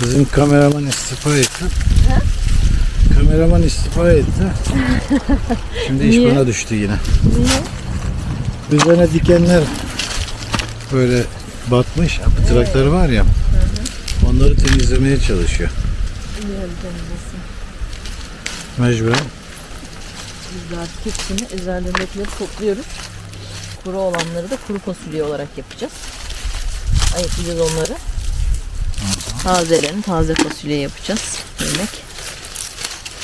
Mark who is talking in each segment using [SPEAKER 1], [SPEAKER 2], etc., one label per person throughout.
[SPEAKER 1] Bizim kameraman istifa etti. Kameraman istifa etti. Şimdi iş
[SPEAKER 2] Niye?
[SPEAKER 1] bana düştü yine.
[SPEAKER 2] Niye?
[SPEAKER 1] Üzerine dikenler böyle batmış. Pıtrakları var ya. Onları temizlemeye çalışıyor. Mecburen.
[SPEAKER 2] Biz de artık hepsini üzerindekileri topluyoruz. Kuru olanları da kuru fasulye olarak yapacağız. Ayıklayacağız onları. Tazelerini taze fasulye yapacağız. Yemek.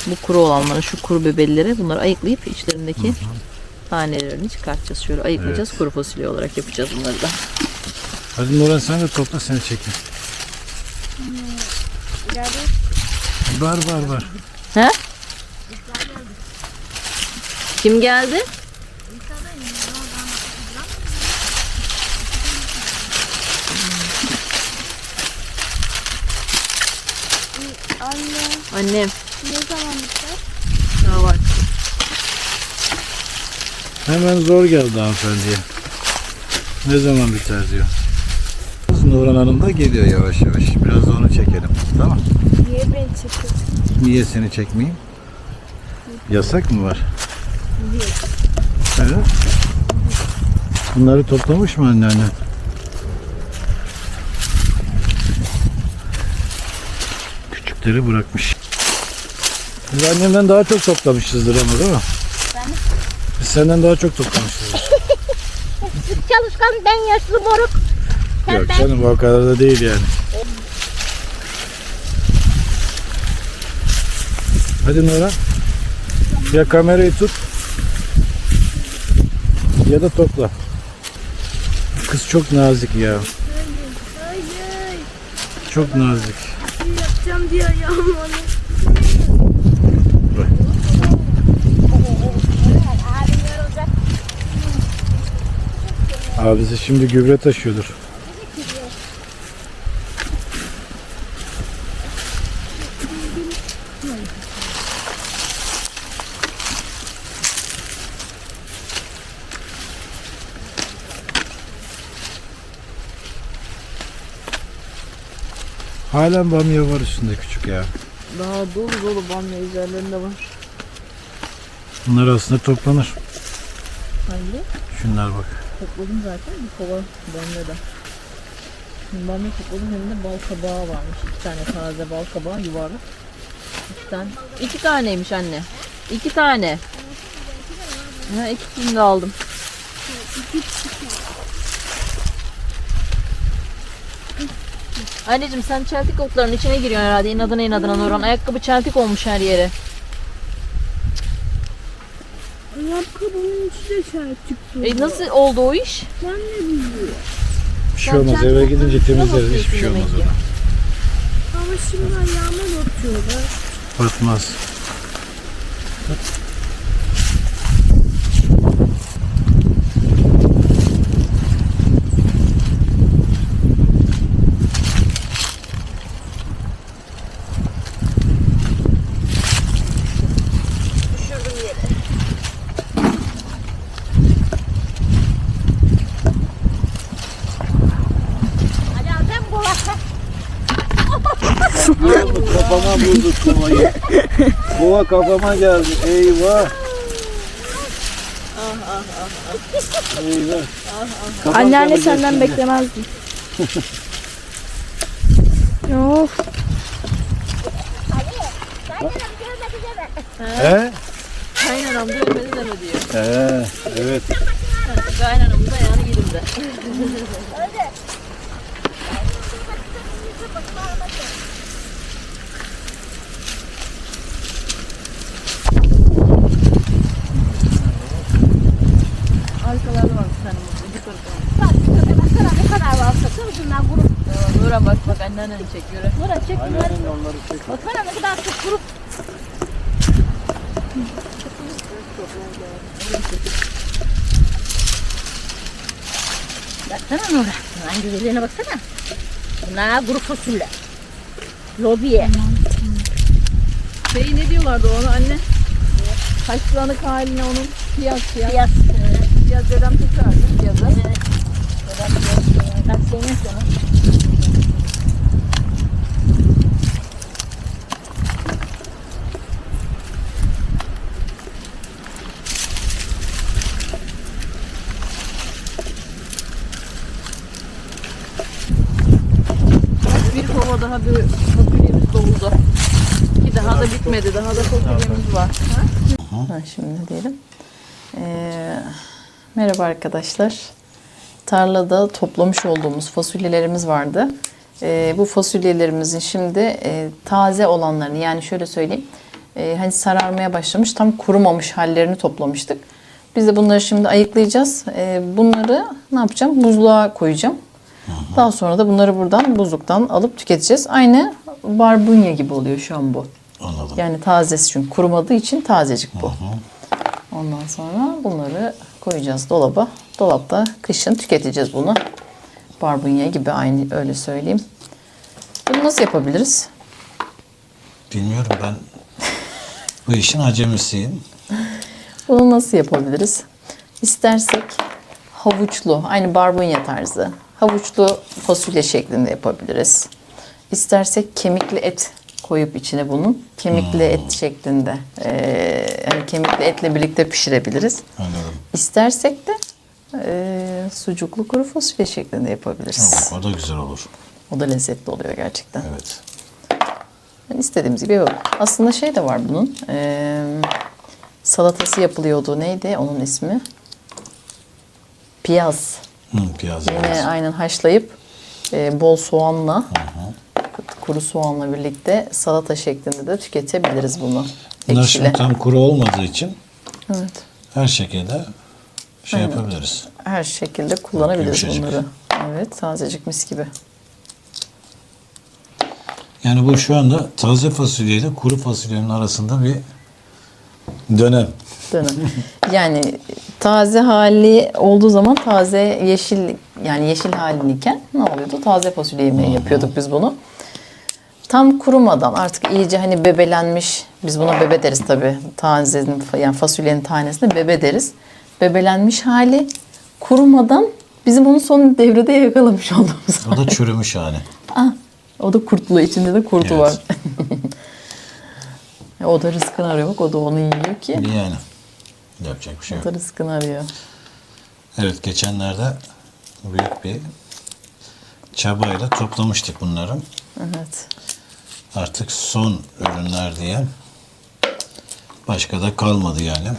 [SPEAKER 2] Bu kuru olanları, şu kuru bebelleri bunları ayıklayıp içlerindeki tanelerini çıkartacağız. Şöyle ayıklayacağız. Kuru fasulye olarak yapacağız bunları da.
[SPEAKER 1] Hadi Nurhan sen de topla seni çekin. Var var var.
[SPEAKER 2] He? Kim geldi?
[SPEAKER 3] Anne
[SPEAKER 2] Annem.
[SPEAKER 3] ne zaman biter?
[SPEAKER 2] Daha var.
[SPEAKER 1] Hemen zor geldi hanımefendiye. Ne zaman biter diyor. Nurhan Hanım da geliyor yavaş yavaş. Biraz da onu çekelim. Tamam.
[SPEAKER 3] Niye beni çekiyorsun?
[SPEAKER 1] Niye seni çekmeyeyim? Yasak mı var? Evet. Bunları toplamış mı anneanne? Küçükleri bırakmış. Biz annemden daha çok toplamışızdır ama değil mi? Biz senden daha çok toplamışızdır.
[SPEAKER 3] Çalışkan ben yaşlı moruk.
[SPEAKER 1] Yok canım o kadar da değil yani. Hadi Nurhan. Ya kamerayı tut ya da topla. Kız çok nazik ya. Çok nazik.
[SPEAKER 3] Yapacağım diyor ya onu.
[SPEAKER 1] Abisi şimdi gübre taşıyordur. Halen bamya var üstünde küçük ya.
[SPEAKER 2] Daha dolu dolu bamya üzerlerinde var.
[SPEAKER 1] Bunlar aslında toplanır.
[SPEAKER 2] Hangi?
[SPEAKER 1] Şunlar bak.
[SPEAKER 2] Topladım zaten bir kova da. Şimdi bamya topladım hem de bal kabağı varmış. İki tane taze bal kabağı yuvarlak. İki tane. İki taneymiş anne. İki tane. Ha, ikisini de aldım. Anneciğim sen çeltik otların içine giriyorsun herhalde. İnadına inadına Nurhan. Ayakkabı çeltik olmuş her yere.
[SPEAKER 3] De şarj çıktı.
[SPEAKER 2] E nasıl oldu o iş?
[SPEAKER 3] Ben ne bileyim.
[SPEAKER 1] Bir şey olmaz. Eve gidince temizleriz.
[SPEAKER 2] üstüne
[SPEAKER 1] Hiçbir şey olmaz ona.
[SPEAKER 3] Ama şimdi ayağıma batıyorlar.
[SPEAKER 1] Batmaz.
[SPEAKER 2] Düşürdüm
[SPEAKER 1] Kova kafama geldi. Eyvah. Eyvah. Kafam
[SPEAKER 3] Anneanne senden
[SPEAKER 1] şimdi.
[SPEAKER 3] beklemezdim. of.
[SPEAKER 1] He?
[SPEAKER 2] Kaynanam da ölmedi deme diyor.
[SPEAKER 1] He, evet.
[SPEAKER 2] Kaynanamın da yani yerimde. Arkalarda var bir tane
[SPEAKER 3] şundan grup.
[SPEAKER 2] Tamam, Nurhan bak bak anneanneni çek yürü.
[SPEAKER 3] Bura çek bunları.
[SPEAKER 1] Aynen onları çek.
[SPEAKER 3] Baksana ne kadar çok grup. Baksana Nura. Bunların güzelliğine baksana. Bunlar grup fasulye. Lobiye.
[SPEAKER 2] Şey ne diyorlardı ona anne? Haşlanık haline onun piyaz piyaz.
[SPEAKER 3] Piyaz.
[SPEAKER 2] Gideceğiz dedem tekrar gideceğiz.
[SPEAKER 3] Evet. Dedem gideceğiz. Ben seni sana.
[SPEAKER 2] Bir kova daha bir fasulyemiz doldu. Ki daha da bitmedi. Daha da fasulyemiz var. Ha? ha şimdi diyelim. Merhaba arkadaşlar. Tarlada toplamış olduğumuz fasulyelerimiz vardı. Ee, bu fasulyelerimizin şimdi e, taze olanlarını yani şöyle söyleyeyim. e, hani sararmaya başlamış tam kurumamış hallerini toplamıştık. Biz de bunları şimdi ayıklayacağız. Ee, bunları ne yapacağım? Buzluğa koyacağım. Daha sonra da bunları buradan buzluktan alıp tüketeceğiz. Aynı barbunya gibi oluyor şu an bu.
[SPEAKER 1] Anladım.
[SPEAKER 2] Yani tazesi çünkü kurumadığı için tazecik bu. Ondan sonra koyacağız dolaba. Dolapta kışın tüketeceğiz bunu. Barbunya gibi aynı öyle söyleyeyim. Bunu nasıl yapabiliriz?
[SPEAKER 1] Bilmiyorum ben bu işin acemisiyim.
[SPEAKER 2] Bunu nasıl yapabiliriz? İstersek havuçlu, aynı barbunya tarzı. Havuçlu fasulye şeklinde yapabiliriz. İstersek kemikli et koyup içine bunun kemikli et şeklinde, eee yani kemikli etle birlikte pişirebiliriz.
[SPEAKER 1] Anladım.
[SPEAKER 2] İstersek de eee, sucuklu kuru fasulye şeklinde yapabiliriz.
[SPEAKER 1] O da güzel olur.
[SPEAKER 2] O da lezzetli oluyor gerçekten.
[SPEAKER 1] Evet.
[SPEAKER 2] Yani istediğimiz gibi yapalım. Aslında şey de var bunun. eee, salatası yapılıyordu. Neydi onun ismi? Piyaz.
[SPEAKER 1] Hı, piyaz.
[SPEAKER 2] Yine
[SPEAKER 1] evet.
[SPEAKER 2] aynen haşlayıp e, bol soğanla kuru soğanla birlikte salata şeklinde de tüketebiliriz bunu.
[SPEAKER 1] Bunlar
[SPEAKER 2] Ekşili.
[SPEAKER 1] şimdi tam kuru olmadığı için
[SPEAKER 2] Evet.
[SPEAKER 1] her şekilde şey yapabiliriz.
[SPEAKER 2] Her şekilde kullanabiliriz
[SPEAKER 1] Yumuşacık.
[SPEAKER 2] bunları. Evet, tazecik mis gibi.
[SPEAKER 1] Yani bu şu anda taze fasulye ile kuru fasulyenin arasında bir dönem.
[SPEAKER 2] Dönem. yani taze hali olduğu zaman taze yeşil yani yeşil halindeyken ne oluyordu? Taze fasulye yemeği yapıyorduk biz bunu. Tam kurumadan artık iyice hani bebelenmiş. Biz buna bebe deriz tabii. Tazenin yani fasulyenin tanesine bebe deriz. Bebelenmiş hali kurumadan bizim onun son devrede yakalamış olduğumuz.
[SPEAKER 1] O da çürümüş hali.
[SPEAKER 2] Ah, o da kurtlu. içinde de kurtu
[SPEAKER 1] Evet.
[SPEAKER 2] var. o da rızkını arıyor. Bak o da onu yiyor ki.
[SPEAKER 1] Yani yapacak bir şey
[SPEAKER 2] O
[SPEAKER 1] yok.
[SPEAKER 2] da rızkını arıyor.
[SPEAKER 1] Evet geçenlerde büyük bir çabayla toplamıştık bunları.
[SPEAKER 2] Evet.
[SPEAKER 1] Artık son ürünler diye başka da kalmadı yani.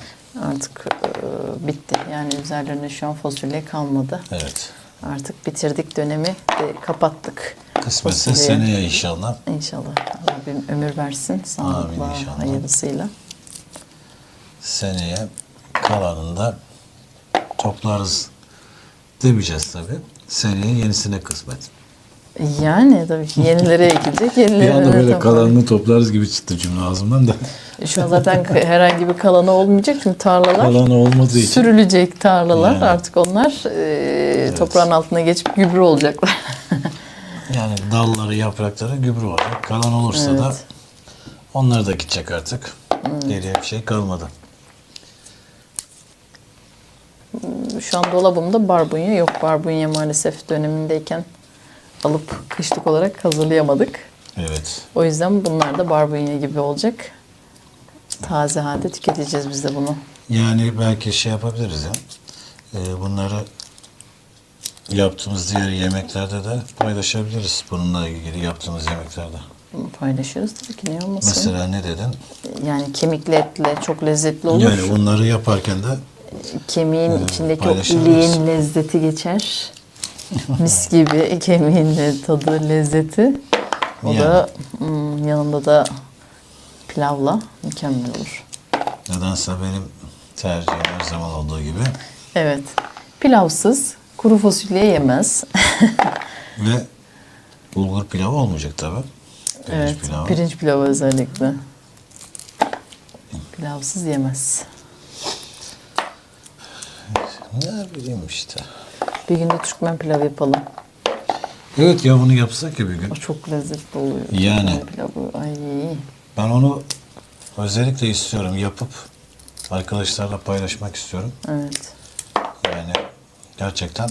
[SPEAKER 2] Artık e, bitti. Yani üzerlerinde şu an fasulye kalmadı.
[SPEAKER 1] Evet.
[SPEAKER 2] Artık bitirdik dönemi de kapattık.
[SPEAKER 1] Kısmetse
[SPEAKER 2] Fasulye.
[SPEAKER 1] seneye inşallah.
[SPEAKER 2] İnşallah. Rabbim ömür versin. Sağlıkla,
[SPEAKER 1] inşallah.
[SPEAKER 2] hayırlısıyla.
[SPEAKER 1] Seneye kalanında toplarız demeyeceğiz tabii. Seneye yenisine kısmet.
[SPEAKER 2] Yani tabii ki yenilere ekilecek.
[SPEAKER 1] Bir
[SPEAKER 2] Yenilere
[SPEAKER 1] anda böyle
[SPEAKER 2] toplanacak.
[SPEAKER 1] kalanını toplarız gibi çıktı cümle ağzımdan da.
[SPEAKER 2] Şu an zaten herhangi bir kalanı olmayacak çünkü tarlalar
[SPEAKER 1] Kalanı olmadığı için.
[SPEAKER 2] sürülecek tarlalar.
[SPEAKER 1] Yani.
[SPEAKER 2] Artık onlar e, toprağın altına geçip gübre olacaklar.
[SPEAKER 1] Yani dalları, yaprakları gübre olacak. Kalan olursa da
[SPEAKER 2] Evet.
[SPEAKER 1] onlar da gidecek artık. Geriye bir şey kalmadı.
[SPEAKER 2] Şu an dolabımda barbunya yok. Barbunya maalesef dönemindeyken alıp kışlık olarak hazırlayamadık.
[SPEAKER 1] Evet.
[SPEAKER 2] O yüzden bunlar da barbunya gibi olacak. Taze halde tüketeceğiz biz de bunu.
[SPEAKER 1] Yani belki şey yapabiliriz ya. Ee, bunları yaptığımız diğer yemeklerde de paylaşabiliriz. Bununla ilgili yaptığımız yemeklerde.
[SPEAKER 2] Paylaşırız tabii ki niye olmasın.
[SPEAKER 1] Mesela ne dedin?
[SPEAKER 2] Yani kemikli etle çok lezzetli olur.
[SPEAKER 1] Yani bunları yaparken de
[SPEAKER 2] Kemiğin içindeki o iliğin lezzeti geçer. Mis gibi kemiğin tadı, lezzeti. O
[SPEAKER 1] Yani.
[SPEAKER 2] da hmm, yanında da pilavla mükemmel olur.
[SPEAKER 1] nedense benim tercihim her zaman olduğu gibi
[SPEAKER 2] Evet. Pilavsız kuru fasulye yemez.
[SPEAKER 1] ve bulgur pilavı olmayacak tabii. Pirinç
[SPEAKER 2] evet.
[SPEAKER 1] pilavı.
[SPEAKER 2] Pirinç pilavı özellikle. Pilavsız yemez.
[SPEAKER 1] Ne bileyim işte.
[SPEAKER 2] Bir gün de Türkmen pilavı yapalım.
[SPEAKER 1] Evet ya bunu yapsak ya bir gün.
[SPEAKER 2] O çok lezzetli oluyor.
[SPEAKER 1] Yani.
[SPEAKER 2] Türkmen pilavı. Ay.
[SPEAKER 1] Ben onu özellikle istiyorum yapıp arkadaşlarla paylaşmak istiyorum.
[SPEAKER 2] Evet.
[SPEAKER 1] Yani gerçekten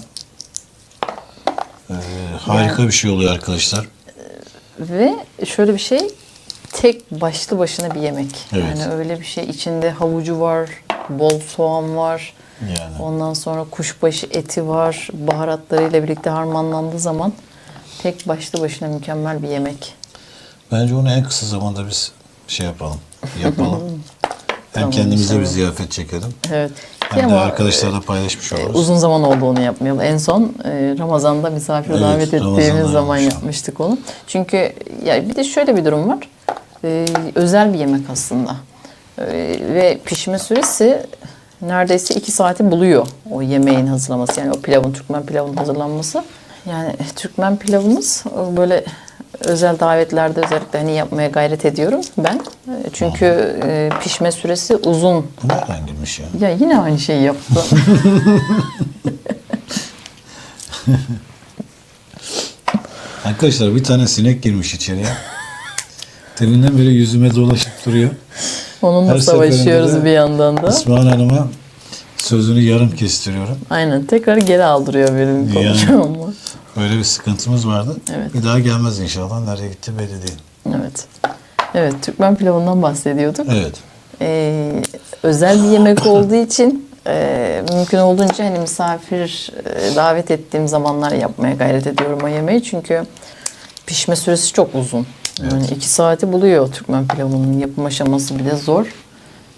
[SPEAKER 1] e, harika bir şey oluyor arkadaşlar.
[SPEAKER 2] Ve şöyle bir şey tek başlı başına bir yemek.
[SPEAKER 1] Evet.
[SPEAKER 2] Yani öyle bir şey içinde havucu var, bol soğan var.
[SPEAKER 1] Yani
[SPEAKER 2] Ondan sonra kuşbaşı eti var. Baharatlarıyla birlikte harmanlandığı zaman Tek başlı başına mükemmel bir yemek.
[SPEAKER 1] Bence onu en kısa zamanda biz şey yapalım. Yapalım. hem
[SPEAKER 2] Tamam,
[SPEAKER 1] kendimize bir
[SPEAKER 2] inşallah.
[SPEAKER 1] ziyafet çekelim.
[SPEAKER 2] Evet.
[SPEAKER 1] Hem de
[SPEAKER 2] Ama,
[SPEAKER 1] arkadaşlarla paylaşmış
[SPEAKER 2] e,
[SPEAKER 1] oluruz.
[SPEAKER 2] Uzun zaman oldu onu yapmayalı. En son e, Ramazan'da misafir
[SPEAKER 1] Evet,
[SPEAKER 2] davet ettiğimiz zaman yapmıştık onu. Çünkü ya bir de şöyle bir durum var. E, özel bir yemek aslında. E, ve pişme süresi neredeyse iki saati buluyor o yemeğin hazırlaması. Yani o pilavın, Türkmen pilavının hazırlanması. Yani Türkmen pilavımız e, böyle özel davetlerde özellikle hani yapmaya gayret ediyorum ben. E, Çünkü e, pişme süresi uzun.
[SPEAKER 1] Bu nereden girmiş ya?
[SPEAKER 2] Ya yine aynı şeyi yaptım.
[SPEAKER 1] Arkadaşlar bir tane sinek girmiş içeriye. Deminden beri yüzüme dolaşıp duruyor.
[SPEAKER 2] Onunla
[SPEAKER 1] Her
[SPEAKER 2] savaşıyoruz bir yandan da.
[SPEAKER 1] İsmail Hanım'a sözünü yarım kestiriyorum.
[SPEAKER 2] Aynen tekrar geri aldırıyor benim
[SPEAKER 1] Yani.
[SPEAKER 2] konuşmamı.
[SPEAKER 1] Böyle bir sıkıntımız vardı.
[SPEAKER 2] Evet.
[SPEAKER 1] Bir daha gelmez inşallah. Nereye gitti belli değil.
[SPEAKER 2] Evet. Evet Türkmen pilavından bahsediyorduk.
[SPEAKER 1] Evet.
[SPEAKER 2] Ee, özel bir yemek olduğu için e, mümkün olduğunca hani misafir e, davet ettiğim zamanlar yapmaya gayret ediyorum o yemeği. Çünkü pişme süresi çok uzun. Yani iki saati buluyor Türkmen pilavının yapım aşaması bir de zor.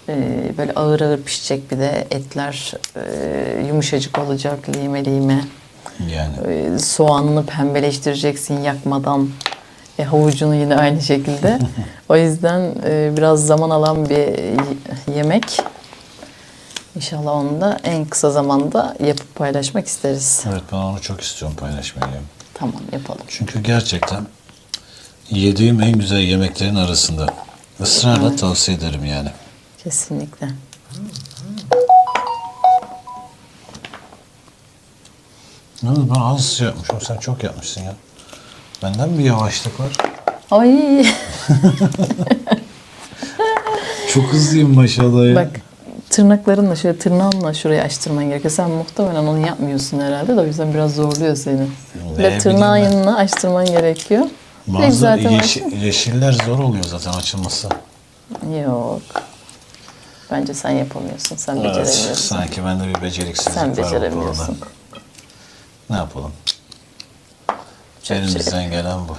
[SPEAKER 2] Ee, böyle ağır ağır pişecek bir de etler e, yumuşacık olacak lime lime.
[SPEAKER 1] Yani.
[SPEAKER 2] E, soğanını pembeleştireceksin yakmadan. E, havucunu yine aynı şekilde. o yüzden e, biraz zaman alan bir yemek. İnşallah onu da en kısa zamanda yapıp paylaşmak isteriz.
[SPEAKER 1] Evet ben onu çok istiyorum paylaşmayı.
[SPEAKER 2] Tamam yapalım.
[SPEAKER 1] Çünkü gerçekten yediğim en güzel yemeklerin arasında. Israrla tavsiye ederim yani.
[SPEAKER 2] Kesinlikle.
[SPEAKER 1] Yalnız ben az yapmışım. Sen çok yapmışsın ya. Benden bir yavaşlık var.
[SPEAKER 2] Ay
[SPEAKER 1] Çok hızlıyım maşallah ya.
[SPEAKER 2] bak tırnaklarınla şöyle tırnağınla şurayı açtırman gerekiyor. Sen muhtemelen onu yapmıyorsun herhalde de o yüzden biraz zorluyor seni.
[SPEAKER 1] Ne
[SPEAKER 2] Böyle tırnağın
[SPEAKER 1] bileyim ben.
[SPEAKER 2] yanına açtırman gerekiyor.
[SPEAKER 1] Bazı
[SPEAKER 2] zaten
[SPEAKER 1] yeşil- yeşiller zor oluyor zaten açılması.
[SPEAKER 2] Yok. Bence sen yapamıyorsun. Sen
[SPEAKER 1] Evet,
[SPEAKER 2] beceremiyorsun.
[SPEAKER 1] sanki bende bir beceriksizlik
[SPEAKER 2] Sen
[SPEAKER 1] var
[SPEAKER 2] beceremiyorsun.
[SPEAKER 1] Ne yapalım?
[SPEAKER 2] Çok
[SPEAKER 1] Elimizden gelen bu.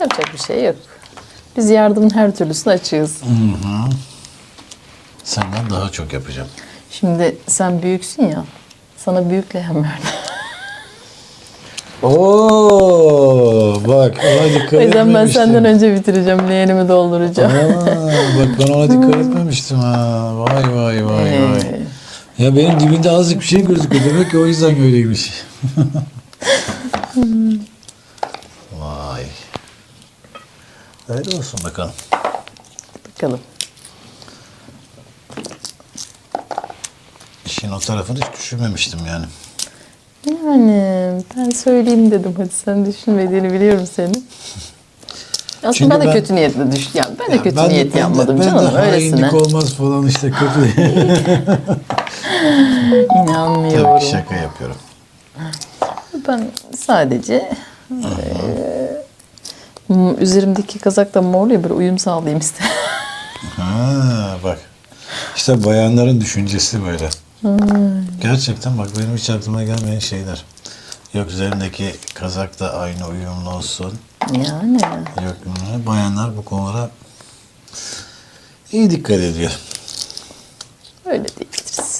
[SPEAKER 2] Yapacak bir şey yok. Biz yardımın her türlüsünü açığız.
[SPEAKER 1] Senden daha çok yapacağım.
[SPEAKER 2] Şimdi sen büyüksün ya. Sana büyük leğen verdim.
[SPEAKER 1] Oo, bak ona dikkat
[SPEAKER 2] o yüzden ben
[SPEAKER 1] etmemiştim.
[SPEAKER 2] senden önce bitireceğim. Leğenimi dolduracağım.
[SPEAKER 1] Aa, bak ben ona dikkat etmemiştim ha. Vay vay vay vay.
[SPEAKER 2] Ee,
[SPEAKER 1] Ya benim dibinde azıcık bir şey gözüküyor. Demek ki o yüzden öyleymiş. vay. Öyle olsun bakalım.
[SPEAKER 2] bakalım.
[SPEAKER 1] İşin o tarafını hiç düşünmemiştim yani.
[SPEAKER 2] Yani ben söyleyeyim dedim. Hadi sen düşünmediğini biliyorum senin. Aslında
[SPEAKER 1] Çünkü
[SPEAKER 2] ben de
[SPEAKER 1] ben-
[SPEAKER 2] kötü niyetle düş. Yani ben de
[SPEAKER 1] Ya
[SPEAKER 2] kötü
[SPEAKER 1] ben
[SPEAKER 2] niyet
[SPEAKER 1] de-
[SPEAKER 2] yapmadım
[SPEAKER 1] ben
[SPEAKER 2] canım.
[SPEAKER 1] de
[SPEAKER 2] Öylesine.
[SPEAKER 1] olmaz falan işte kötü.
[SPEAKER 2] İnanmıyorum.
[SPEAKER 1] Tabii ki şaka yapıyorum.
[SPEAKER 2] Ben sadece m- üzerimdeki kazak da ya böyle uyum sağlayayım istedim.
[SPEAKER 1] Ha bak. İşte bayanların düşüncesi böyle. Gerçekten bak benim hiç aklıma gelmeyen şeyler. Yok üzerimdeki kazak da aynı uyumlu olsun.
[SPEAKER 2] yani
[SPEAKER 1] Yok bayanlar bu konulara iyi dikkat ediyor.
[SPEAKER 2] öyle diyebiliriz.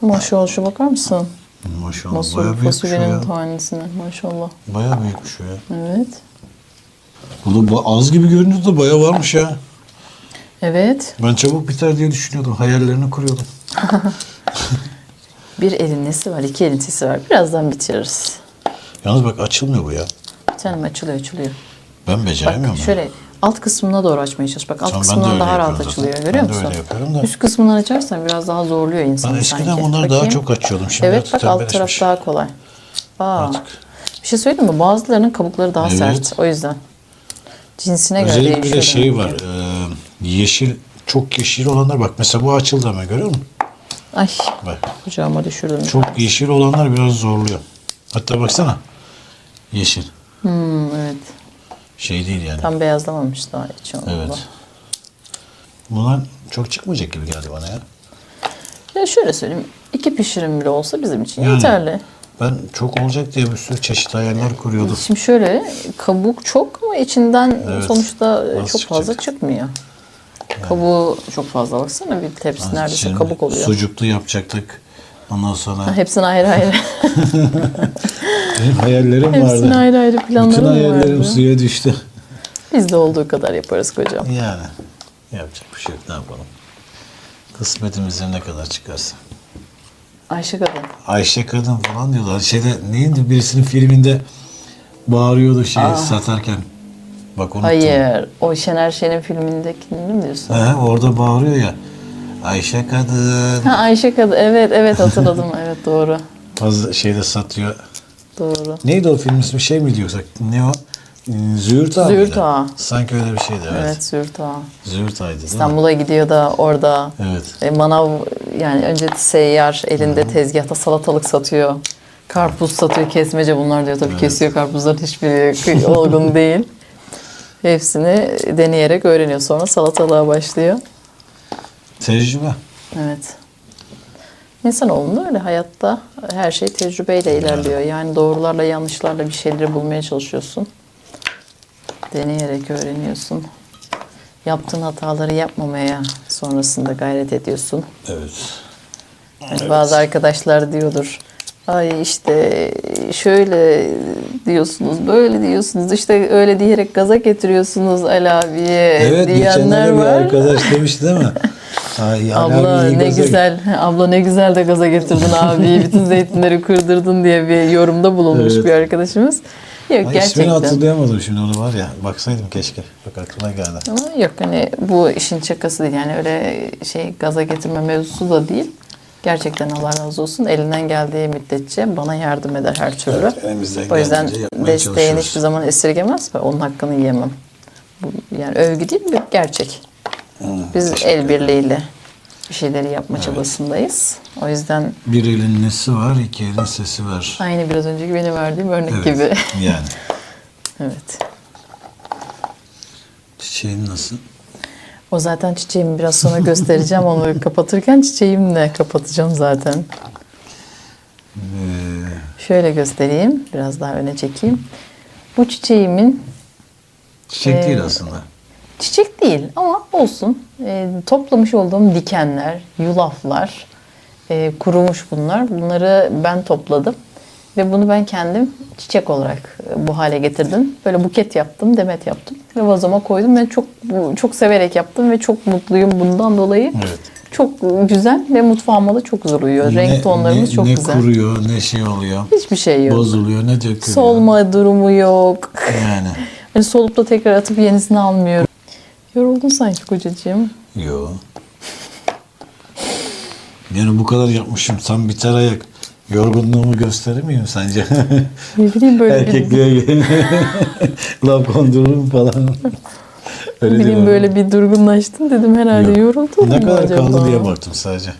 [SPEAKER 2] Maşallah şu bakar mısın?
[SPEAKER 1] Maşallah
[SPEAKER 2] Nasıl
[SPEAKER 1] bayağı büyükmüş o
[SPEAKER 2] fasulyenin
[SPEAKER 1] ya.
[SPEAKER 2] tanesine maşallah.
[SPEAKER 1] Bayağı büyükmüş o ya.
[SPEAKER 2] Evet.
[SPEAKER 1] Bu da ba- az gibi görünüyordu da bayağı varmış ya.
[SPEAKER 2] Evet.
[SPEAKER 1] Ben çabuk biter diye düşünüyordum. Hayallerini kuruyordum.
[SPEAKER 2] Bir elin nesi var, iki elin sesi var. Birazdan bitiririz.
[SPEAKER 1] Yalnız bak açılmıyor bu ya.
[SPEAKER 2] Canım açılıyor, açılıyor.
[SPEAKER 1] Ben
[SPEAKER 2] Bak
[SPEAKER 1] beceremiyorum. ya.
[SPEAKER 2] şöyle alt kısmına doğru açmaya çalış. Bak alt
[SPEAKER 1] Tamam, ben de
[SPEAKER 2] kısmından daha rahat
[SPEAKER 1] yapıyorum
[SPEAKER 2] açılıyor.
[SPEAKER 1] zaten.
[SPEAKER 2] Görüyor
[SPEAKER 1] Ben de
[SPEAKER 2] musun?
[SPEAKER 1] öyle yapıyorum da.
[SPEAKER 2] Üst kısmından açarsan biraz daha zorluyor insanı
[SPEAKER 1] Ben eskiden
[SPEAKER 2] sanki.
[SPEAKER 1] bunları daha
[SPEAKER 2] Bakayım.
[SPEAKER 1] çok açıyordum. Şimdi
[SPEAKER 2] Evet bak alt taraf daha kolay. Aa,
[SPEAKER 1] Artık.
[SPEAKER 2] bir şey söyleyeyim mi? Bazılarının kabukları daha
[SPEAKER 1] Evet.
[SPEAKER 2] sert. O yüzden. Cinsine göre
[SPEAKER 1] Özellikle bir
[SPEAKER 2] değişiyor.
[SPEAKER 1] de şey var. e, yeşil, çok yeşil olanlar bak mesela bu açıldı hemen görüyor musun?
[SPEAKER 2] Ay
[SPEAKER 1] Bak
[SPEAKER 2] kucağıma düşürdüm.
[SPEAKER 1] çok yeşil olanlar biraz zorluyor. Hatta baksana. Yeşil.
[SPEAKER 2] Hmm, evet.
[SPEAKER 1] Şey değil yani.
[SPEAKER 2] Tam beyazlamamış daha hiç onunla.
[SPEAKER 1] Evet. Bunlar çok çıkmayacak gibi geldi bana ya.
[SPEAKER 2] Ya şöyle söyleyeyim. iki pişirim bile olsa bizim için
[SPEAKER 1] Yani.
[SPEAKER 2] yeterli.
[SPEAKER 1] Ben çok olacak diye bir sürü çeşit hayaller kuruyordum.
[SPEAKER 2] Şimdi şöyle kabuk çok ama içinden sonuçta çok fazla
[SPEAKER 1] çıkacak.
[SPEAKER 2] çıkmıyor. Kabuğu çok fazla baksana bir tepsi neredeyse
[SPEAKER 1] Şimdi
[SPEAKER 2] kabuk oluyor.
[SPEAKER 1] Sucuklu yapacaktık. Ondan sonra
[SPEAKER 2] Hepsini ayrı ayrı.
[SPEAKER 1] benim hayallerim
[SPEAKER 2] Hepsini
[SPEAKER 1] vardı.
[SPEAKER 2] ayrı ayrı
[SPEAKER 1] Bütün
[SPEAKER 2] planlarım
[SPEAKER 1] hayallerim
[SPEAKER 2] vardı.
[SPEAKER 1] suya düştü.
[SPEAKER 2] Biz de olduğu kadar yaparız kocam.
[SPEAKER 1] Yani yapacak bir şey yok. Ne yapalım? Kısmetimizde ne kadar çıkarsa.
[SPEAKER 2] Ayşe kadın.
[SPEAKER 1] Ayşe kadın falan diyorlar. Şeyde neydi birisinin filminde bağırıyordu şey satarken. Bak unuttum.
[SPEAKER 2] Hayır. O Şener Şen'in filmindekini mi diyorsun?
[SPEAKER 1] He, orada bağırıyor ya. Ayşe kadın.
[SPEAKER 2] Ha Ayşe kadın. Evet evet hatırladım. evet doğru.
[SPEAKER 1] Fazla şeyde satıyor.
[SPEAKER 2] Doğru.
[SPEAKER 1] Neydi o film ismi şey miydi yoksa ne o? Züğürt Ağa
[SPEAKER 2] Züğürt? Ağa.
[SPEAKER 1] Sanki öyle bir şeydi evet.
[SPEAKER 2] Evet Züğürt Ağa.
[SPEAKER 1] Züğürt Ağa'ydı değil mi?
[SPEAKER 2] İstanbul'a gidiyor da orada
[SPEAKER 1] Evet.
[SPEAKER 2] e, manav yani önce seyyar elinde tezgahta salatalık satıyor. Karpuz satıyor kesmece bunlar diyor. Tabii kesiyor karpuzların hiçbiri olgun değil. Hepsini deneyerek öğreniyor. Sonra salatalığa başlıyor.
[SPEAKER 1] Tecrübe.
[SPEAKER 2] Evet. İnsanoğlunda öyle hayatta her şey tecrübeyle ilerliyor. Yani doğrularla yanlışlarla bir şeyleri bulmaya çalışıyorsun. Deneyerek öğreniyorsun. Yaptığın hataları yapmamaya sonrasında gayret ediyorsun.
[SPEAKER 1] Evet.
[SPEAKER 2] Hani Bazı arkadaşlar diyordur. Ay işte şöyle diyorsunuz, böyle diyorsunuz. işte öyle diyerek gaza getiriyorsunuz Ali abiye
[SPEAKER 1] Evet
[SPEAKER 2] diyenler
[SPEAKER 1] geçenlerde bir
[SPEAKER 2] var.
[SPEAKER 1] arkadaş demişti değil mi? Ay,
[SPEAKER 2] Abla ne
[SPEAKER 1] gaza-
[SPEAKER 2] güzel, abla ne güzel de gaza getirdin abi, bütün zeytinleri kırdırdın diye bir yorumda bulunmuş
[SPEAKER 1] Evet.
[SPEAKER 2] bir arkadaşımız. Yok
[SPEAKER 1] Ay, ismini
[SPEAKER 2] gerçekten.
[SPEAKER 1] hatırlayamadım şimdi onu var ya. Baksaydım keşke. Bak aklıma geldi.
[SPEAKER 2] Ama yok hani bu işin şakası değil yani öyle şey gaza getirme mevzusu da değil. Gerçekten Allah razı olsun elinden geldiği müddetçe bana yardım eder her türlü.
[SPEAKER 1] Evet, elimizden
[SPEAKER 2] o yüzden desteğini hiçbir zaman esirgemez ve onun hakkını yiyemem. Bu yani övgü değil bir gerçek. Biz el birliğiyle bir şeyleri yapma çabasındayız. O yüzden
[SPEAKER 1] Bir elin nesi var, iki elin sesi var.
[SPEAKER 2] aynı biraz önceki benim verdiğim örnek
[SPEAKER 1] Evet,
[SPEAKER 2] gibi.
[SPEAKER 1] Yani.
[SPEAKER 2] evet.
[SPEAKER 1] Çiçeğin nasıl?
[SPEAKER 2] O zaten çiçeğimi biraz sonra göstereceğim. Onu kapatırken çiçeğimle kapatacağım zaten.
[SPEAKER 1] Ee,
[SPEAKER 2] Şöyle göstereyim. Biraz daha öne çekeyim. Bu çiçeğimin
[SPEAKER 1] çiçek
[SPEAKER 2] Ee,
[SPEAKER 1] değil aslında.
[SPEAKER 2] çiçek değil ama olsun. Ee, toplamış olduğum dikenler, yulaflar, e, kurumuş bunlar. Bunları ben topladım. Ve bunu ben kendim çiçek olarak e, bu hale getirdim. Böyle buket yaptım, demet yaptım. Ve vazoma koydum ve çok çok severek yaptım ve çok mutluyum bundan dolayı.
[SPEAKER 1] Evet.
[SPEAKER 2] Çok güzel ve mutfağıma da çok güzel uyuyor. Renk
[SPEAKER 1] Ne-
[SPEAKER 2] tonlarımız
[SPEAKER 1] ne,
[SPEAKER 2] çok
[SPEAKER 1] ne
[SPEAKER 2] güzel.
[SPEAKER 1] kuruyor, ne şey oluyor.
[SPEAKER 2] Hiçbir şey yok.
[SPEAKER 1] Bozuluyor, ne dökülüyor.
[SPEAKER 2] Solma durumu yok.
[SPEAKER 1] Yani.
[SPEAKER 2] Hani solup da tekrar atıp yenisini almıyorum. Yoruldun sanki kocacığım.
[SPEAKER 1] Yo. Yani bu kadar yapmışım. Tam biter ayak. Yorgunluğumu gösterir miyim sence?
[SPEAKER 2] Ne bileyim böyle bir,
[SPEAKER 1] Erkekliğe laf kondururum falan. Öyle
[SPEAKER 2] ne bileyim böyle bir durgunlaştın dedim herhalde
[SPEAKER 1] Yok.
[SPEAKER 2] yoruldun
[SPEAKER 1] Ne
[SPEAKER 2] mu
[SPEAKER 1] kadar
[SPEAKER 2] acaba?
[SPEAKER 1] kaldı diye baktım sadece.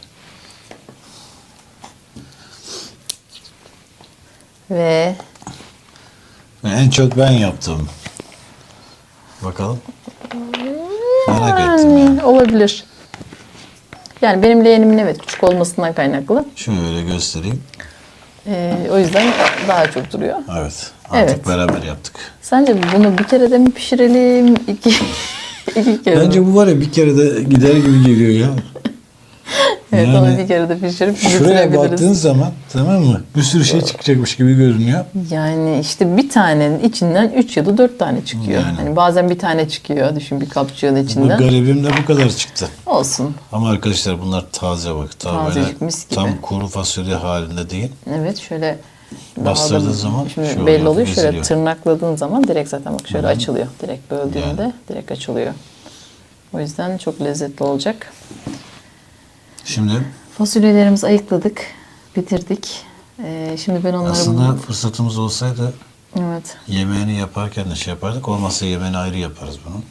[SPEAKER 2] Ve
[SPEAKER 1] Ve en çok ben yaptım. Bakalım. Merak ettim yani.
[SPEAKER 2] yani olabilir. Yani benim leğenimin evet küçük olmasından kaynaklı.
[SPEAKER 1] Şöyle göstereyim.
[SPEAKER 2] Ee, o yüzden daha çok duruyor.
[SPEAKER 1] Evet. Artık
[SPEAKER 2] Evet.
[SPEAKER 1] beraber yaptık.
[SPEAKER 2] Sence bunu bir kere de mi pişirelim? İki, iki kere mi?
[SPEAKER 1] Bence bu var ya bir kere de gider gibi geliyor ya.
[SPEAKER 2] Evet
[SPEAKER 1] Yani
[SPEAKER 2] onu bir kere pişirip
[SPEAKER 1] Şuraya baktığın zaman tamam mı? Bir sürü şey çıkacakmış gibi görünüyor.
[SPEAKER 2] Yani işte bir tanenin içinden 3 ya da 4 tane çıkıyor.
[SPEAKER 1] Yani.
[SPEAKER 2] Hani bazen bir tane çıkıyor. Düşün bir kapçığın
[SPEAKER 1] Bu
[SPEAKER 2] içinden.
[SPEAKER 1] garibim de bu kadar çıktı.
[SPEAKER 2] Olsun.
[SPEAKER 1] Ama arkadaşlar bunlar taze bak. Tam
[SPEAKER 2] Tazecik,
[SPEAKER 1] böyle
[SPEAKER 2] mis gibi.
[SPEAKER 1] tam kuru fasulye halinde değil.
[SPEAKER 2] Evet şöyle
[SPEAKER 1] Bastırdığın
[SPEAKER 2] daha
[SPEAKER 1] zaman
[SPEAKER 2] şimdi
[SPEAKER 1] şey
[SPEAKER 2] belli
[SPEAKER 1] oluyor,
[SPEAKER 2] oluyor. Şöyle
[SPEAKER 1] eziliyor.
[SPEAKER 2] tırnakladığın zaman direkt zaten bak şöyle açılıyor. Direkt böldüğünde
[SPEAKER 1] Yani.
[SPEAKER 2] direkt açılıyor. O yüzden çok lezzetli olacak.
[SPEAKER 1] Şimdi
[SPEAKER 2] Fasulyelerimizi ayıkladık, bitirdik. Ee, şimdi ben onları
[SPEAKER 1] aslında fırsatımız olsaydı
[SPEAKER 2] evet
[SPEAKER 1] yemeğini yaparken de şey yapardık. Olmazsa yemeğini ayrı yaparız bunun.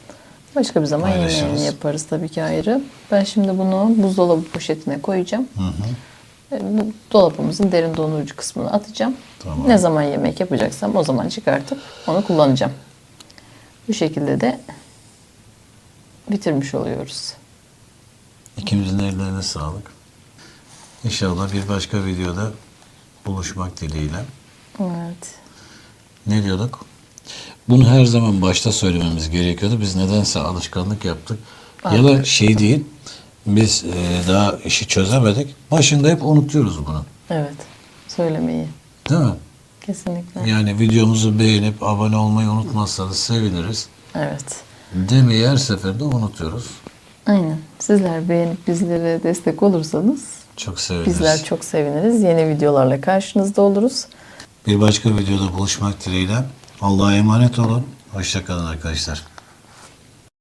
[SPEAKER 2] başka bir zaman
[SPEAKER 1] Paylaşırız.
[SPEAKER 2] yemeğini yaparız tabii ki ayrı. Ben şimdi bunu buzdolabı poşetine koyacağım.
[SPEAKER 1] Hı hı.
[SPEAKER 2] E, Bu dolabımızın derin dondurucu kısmını atacağım.
[SPEAKER 1] Tamam.
[SPEAKER 2] Ne zaman yemek yapacaksam o zaman çıkartıp onu kullanacağım. Bu şekilde de bitirmiş oluyoruz.
[SPEAKER 1] İkimizin ellerine sağlık. İnşallah bir başka videoda buluşmak dileğiyle.
[SPEAKER 2] Evet.
[SPEAKER 1] Ne diyorduk? Bunu her zaman başta söylememiz gerekiyordu. Biz nedense alışkanlık yaptık. Ya da şey değil, biz e, daha işi çözemedik. Başında hep unutuyoruz bunu.
[SPEAKER 2] Evet. Söylemeyi.
[SPEAKER 1] Değil mi?
[SPEAKER 2] Kesinlikle.
[SPEAKER 1] Yani videomuzu beğenip abone olmayı unutmazsanız seviniriz.
[SPEAKER 2] Evet.
[SPEAKER 1] Demeyi her seferinde unutuyoruz.
[SPEAKER 2] Aynen. Sizler beğenip bizlere destek olursanız
[SPEAKER 1] Çok seviniriz.
[SPEAKER 2] bizler çok seviniriz. Yeni videolarla karşınızda oluruz.
[SPEAKER 1] Bir başka videoda buluşmak dileğiyle. Allah'a emanet olun. Hoşçakalın arkadaşlar.